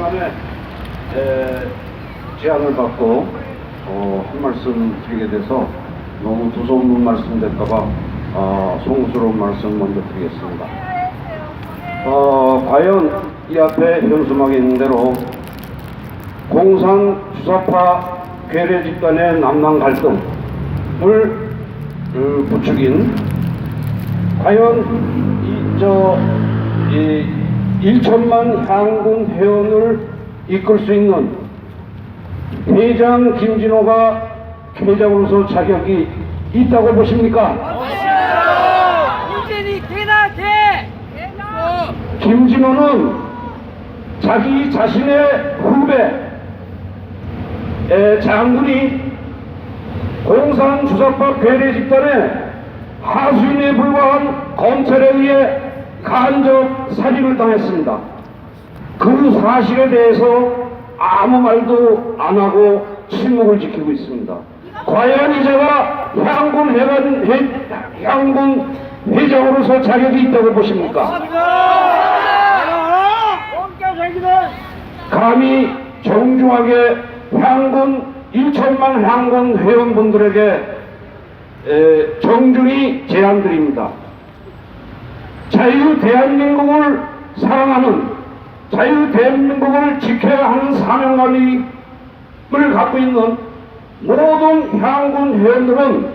에, 제안을 받고 어, 한 말씀 드리게 돼서 너무 두서없는 말씀 될까봐 어, 송구스러운 말씀 먼저 드리겠습니다. 어, 과연 이 앞에 현수막에 있는 대로 공산 주사파 괴뢰 집단의 남남 갈등을 어, 부추긴 과연 이저 이 1천만 향군 회원을 이끌 수 있는 회장 김진호가 회장으로서 자격이 있다고 보십니까? 문재인이 되나 돼! 김진호는 자기 자신의 후배 에, 장군이 공산 주사파 괴뢰 집단의 하수인에 불과한 검찰에 의해 간접 살인을 당했습니다. 그 사실에 대해서 아무 말도 안 하고 침묵을 지키고 있습니다. 과연 이제가 향군 회관, 회, 향군 회장으로서 자격이 있다고 보십니까? 감히 정중하게 향군 1천만 향군 회원분들에게 에, 정중히 제안드립니다. 자유 대한민국을 사랑하는 자유 대한민국을 지켜야 하는 사명감을 갖고 있는 모든 향군 회원들은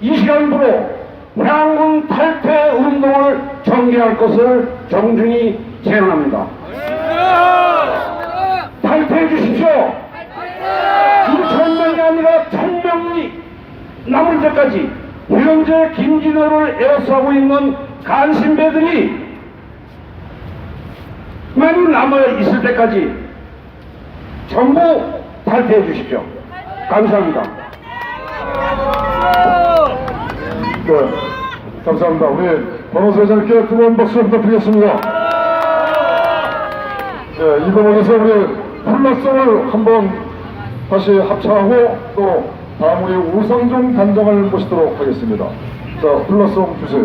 이 시간부로 향군 탈퇴 운동을 전개할 것을 정중히 제안합니다. 탈퇴해 주십시오. 2천명이 아니라 천 명이 남을 때까지 현재 김진호를 에워싸고 있는 간신배들이 많이 남아 있을 때까지 전부 탈퇴해 주십시오. 감사합니다. 네, 감사합니다. 우리 변호사 회장님께 뜨거운 박수 부탁드리겠습니다. 네, 이 부분에서 우리 플러스를 한번 다시 합창하고 또 다음 우리 우성종 단장을 모시도록 하겠습니다. 자, 플러스 주세요.